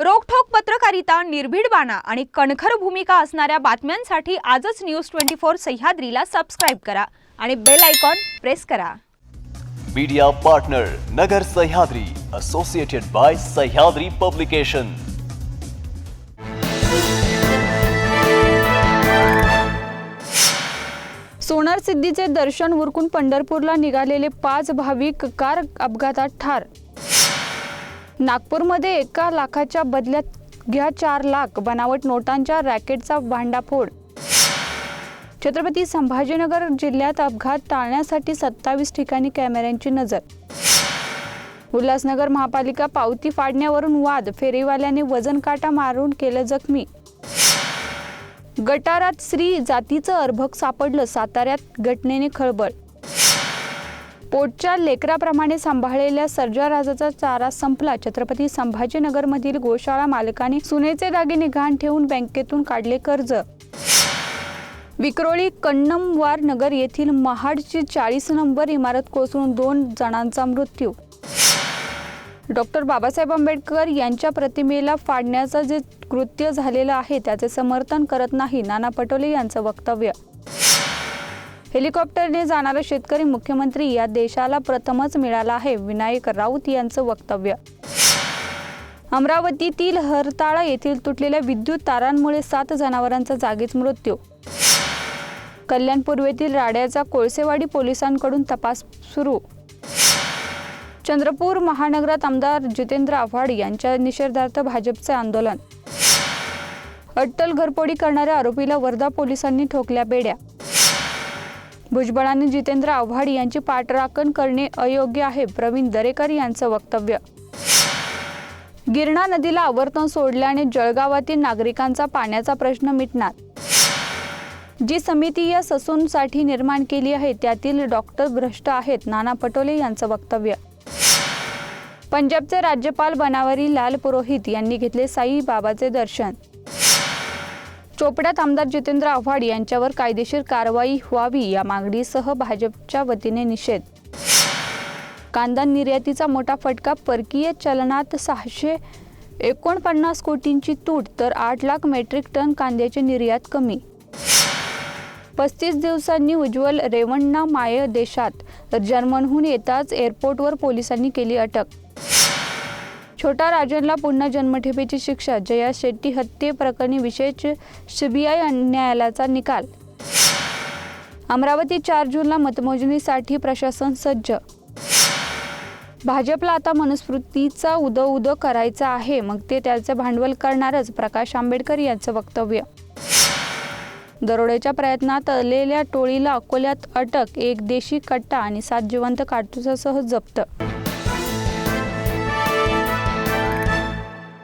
रोखठोक पत्रकारिता निर्भीड बाणा आणि कणखर भूमिका असणाऱ्या बातम्यांसाठी आजच न्यूज ट्वेंटी फोर सह्याद्रीला सबस्क्राईब करा आणि बेल आयकॉन प्रेस करा. Media partner Nagar Sahyadri associated by Sahyadri publication सोनार सिद्धीचे दर्शन उरकून पंढरपूरला निघालेले पाच भाविक कार अपघातात ठार नागपूरमध्ये एका लाखाच्या बदल्यात घ्या चार लाख बनावट नोटांच्या रॅकेटचा भांडाफोड. छत्रपती संभाजीनगर जिल्ह्यात अपघात टाळण्यासाठी सत्तावीस ठिकाणी कॅमेऱ्यांची नजर. उल्हासनगर महापालिका पावती फाडण्यावरून वाद फेरीवाल्याने वजन काटा मारून केलं जखमी. गटारात स्त्री जातीचं अर्भक सापडलं साताऱ्यात घटनेने खळबळ पोटच्या लेकराप्रमाणे सांभाळलेल्या सर्जाराजाचा चारा संपला. छत्रपती संभाजीनगरमधील गोशाळा मालकाने सुनेचे दागिने घाण ठेवून बँकेतून काढले कर्ज. विक्रोळी कन्नमवार नगर येथील महाडची चाळीस नंबर इमारत कोसळून दोन जणांचा मृत्यू. डॉक्टर बाबासाहेब आंबेडकर यांच्या प्रतिमेला फाडण्याचं जे कृत्य झालेलं आहे त्याचे समर्थन करत नाही नाना पटोले यांचं वक्तव्य. हेलिकॉप्टरने जाणारा शेतकरी मुख्यमंत्री या देशाला प्रथमच मिळाला आहे विनायक राऊत यांचं वक्तव्य. अमरावतीतील हरताळा येथील तुटलेल्या विद्युत तारांमुळे सात जनावरांचा जागीच मृत्यू. कल्याण पूर्वेतील राड्याचा कोळसेवाडी पोलिसांकडून तपास सुरू. चंद्रपूर महानगरात आमदार जितेंद्र आव्हाड यांच्या निषेधार्थ भाजपचे आंदोलन. अट्टल घरपोडी करणाऱ्या आरोपीला वर्धा पोलिसांनी ठोकल्या बेड्या. भुजबळांनी जितेंद्र आव्हाड यांची पाठराखण करणे अयोग्य आहे प्रवीण दरेकर यांचं वक्तव्य. गिरणा नदीला आवर्तन सोडल्याने जळगावातील नागरिकांचा पाण्याचा प्रश्न मिटणार. जी समिती या ससूनसाठी निर्माण केली आहे त्यातील डॉक्टर भ्रष्ट आहेत नाना पटोले यांचं वक्तव्य. पंजाबचे राज्यपाल बनावरी लाल पुरोहित यांनी घेतले साईबाबाचे दर्शन. चोपड्यात आमदार जितेंद्र आव्हाड यांच्यावर कायदेशीर कारवाई व्हावी या मागणीसह भाजपच्या वतीने निषेध. कांदा निर्यातीचा मोठा फटका परकीय चलनात सहाशे एकोणपन्नास कोटींची तूट तर आठ लाख मेट्रिक टन कांद्याची निर्यात कमी. पस्तीस दिवसांनी उज्ज्वल रेवण्णा माय देशात तर जर्मनहून येताच एअरपोर्टवर पोलिसांनी केली अटक. छोटा राजनला पुन्हा जन्मठेपेची शिक्षा जया शेट्टी हत्येप्रकरणी विशेष सीबीआय न्यायालयाचा निकाल. अमरावती चार जूनला मतमोजणीसाठी प्रशासन सज्ज. भाजपला आता मनुस्मृतीचा उदो उदो करायचा आहे. मग ते त्याचं भांडवल करणारच प्रकाश आंबेडकर यांचं वक्तव्य. दरोड्याच्या प्रयत्नात आलेल्या टोळीला अकोल्यात अटक एक देशी कट्टा आणि सात जिवंत काडतुसासह जप्त.